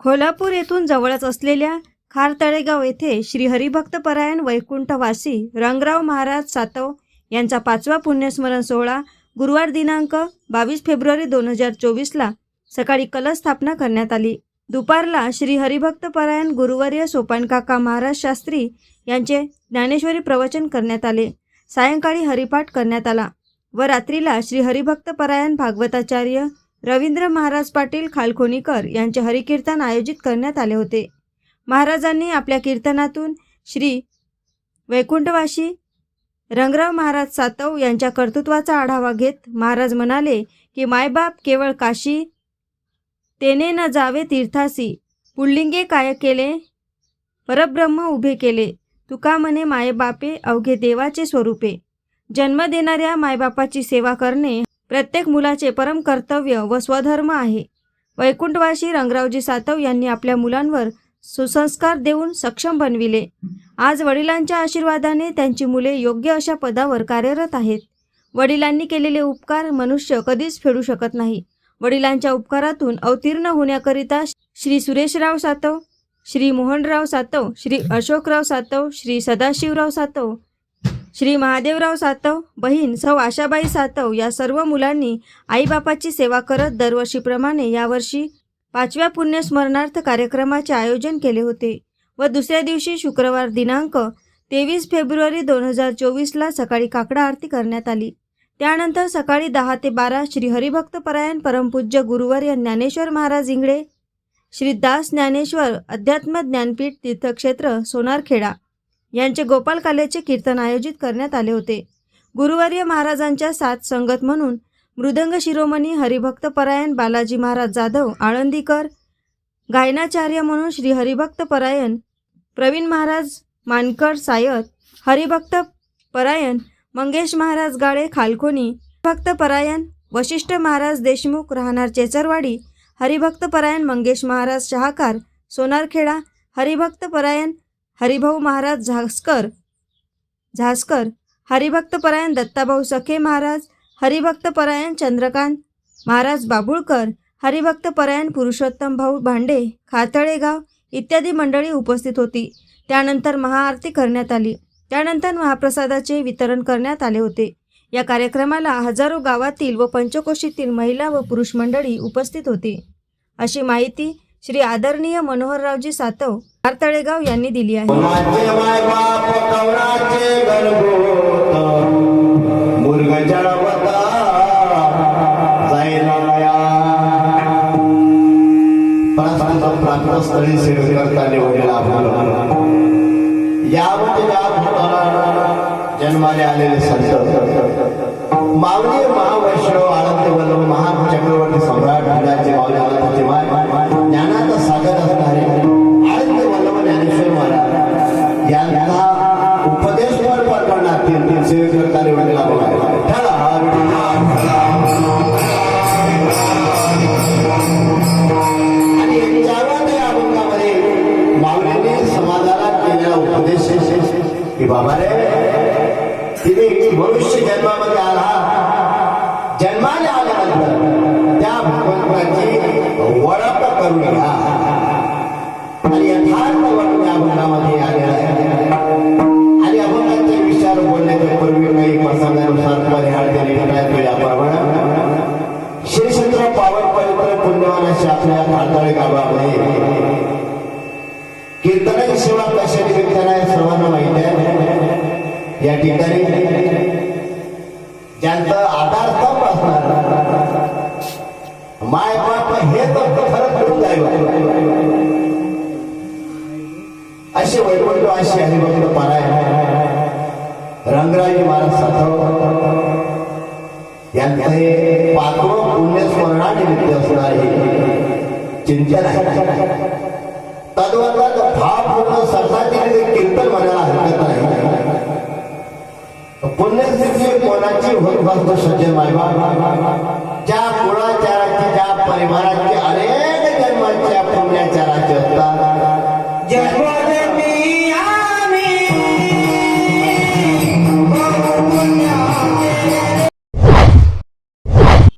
कोल्हापूर येथून जवळच असलेल्या खारतळेगाव येथे श्री हरिभक्त परायण वैकुंठवासी रंगराव महाराज सातव यांचा पाचवा पुण्यस्मरण सोहळा गुरुवार दिनांक बावीस फेब्रुवारी दोन हजार चोवीसला सकाळी कलश स्थापना करण्यात आली. दुपारला श्री हरिभक्त परायण गुरुवर्य सोपानकाका महाराज शास्त्री यांचे ज्ञानेश्वरी प्रवचन करण्यात आले. सायंकाळी हरिपाठ करण्यात आला व रात्रीला श्री हरिभक्त परायण भागवताचार्य रवींद्र महाराज पाटील खालखोनीकर यांचे हरिकीर्तन आयोजित करण्यात आले होते. महाराजांनी आपल्या कीर्तनातून श्री वैकुंठवासी रंगराव महाराज सातव यांच्या कर्तृत्वाचा आढावा घेत महाराज म्हणाले की मायबाप केवळ काशी तेने न जावे तीर्थासी पुल्लिंगे काय केले? परब्रह्म उभे केले. तुका म्हणे मायबापे अवघे देवाचे स्वरूपे. जन्म देणाऱ्या मायबापाची सेवा करणे प्रत्येक मुलाचे परम कर्तव्य व स्वधर्म आहे. वैकुंठवासी रंगरावजी सातव यांनी आपल्या मुलांवर सुसंस्कार देऊन सक्षम बनविले. आज वडिलांच्या आशीर्वादाने त्यांची मुले योग्य अशा पदावर कार्यरत आहेत. वडिलांनी केलेले उपकार मनुष्य कधीच फेडू शकत नाही. वडिलांच्या उपकारातून अवतीर्ण होण्याकरिता श्री सुरेशराव सातव श्री मोहनराव सातव श्री अशोकराव सातव श्री सदाशिवराव सातव श्री महादेवराव सातव बहीण सौ आशाबाई सातव या सर्व मुलांनी आईबापाची सेवा करत दरवर्षीप्रमाणे यावर्षी पाचव्या पुण्यस्मरणार्थ कार्यक्रमाचे आयोजन केले होते व दुसऱ्या दिवशी शुक्रवार दिनांक तेवीस फेब्रुवारी दोन हजार चोवीसला सकाळी काकडा आरती करण्यात आली. त्यानंतर सकाळी दहा ते बारा श्री हरिभक्त परायण परमपूज्य गुरुवर्य ज्ञानेश्वर महाराज इंगळे श्री दास ज्ञानेश्वर अध्यात्म ज्ञानपीठ तीर्थक्षेत्र सोनारखेडा यांचे गोपालकालेचे कीर्तन आयोजित करण्यात आले होते. गुरुवार्य महाराजांच्या सात संगत म्हणून मृदंग शिरोमणी हरिभक्त परायण बालाजी महाराज जाधव आळंदीकर गायनाचार्य म्हणून श्री हरिभक्त परायण प्रवीण महाराज मानकर सायत हरिभक्त परायण मंगेश महाराज गाळे खालकोनी भक्त परायण वशिष्ठ महाराज देशमुख राहणार चेचरवाडी हरिभक्त परायण मंगेश महाराज शहाकार सोनारखेडा हरिभक्त परायण हरिभाऊ महाराज झास्कर झास्कर हरिभक्तपरायण दत्ताभाऊ सखे महाराज हरिभक्तपरायण चंद्रकांत महाराज बाबुळकर हरिभक्तपरायण पुरुषोत्तम भाऊ भांडे खातळेगाव इत्यादी मंडळी उपस्थित होती. त्यानंतर महाआरती करण्यात आली. त्यानंतर महाप्रसादाचे वितरण करण्यात आले होते. या कार्यक्रमाला हजारो गावातील व पंचकोशीतील महिला व पुरुष मंडळी उपस्थित होती. अशी माहिती श्री आदरणीय मनोहररावजी सातव कारतळेगाव यांनी दिली आहे. जन्माने जन्माले आलेले संत मावली महावैष्णव आनंद वल्लभ महान चक्रवर्ती सम्राट राजाचे मावले आणि यांच्यावर या अभंगामध्ये माऊलीने समाजाला केलेला उपदेश की बाबा रे तिने मनुष्य जन्मामध्ये आला. जन्माला आल्यानंतर कीर्तनाची सेवा कशा निमित्ताने आहे सर्वांना माहिती आहे. या ठिकाणी माय बाप, हे तर खरं करून जाईल असे वैकुंठ असे हरिभक्त पारायण. रंगराजी महाराज सातव यांचं हे पाचवं पुण्यस्मरणानिमित्त असणारे चिंतन आहे. तद्वत भाव पूर्ण सरसातील कीर्तन म्हणायला हरकत नाही. पुण्यस्थिती कोणाची होत बसतो सज्जन मायबा ज्या कुळाचाराची ज्या परिवाराची अनेक जन्माच्या पुण्याचाराचे असतात.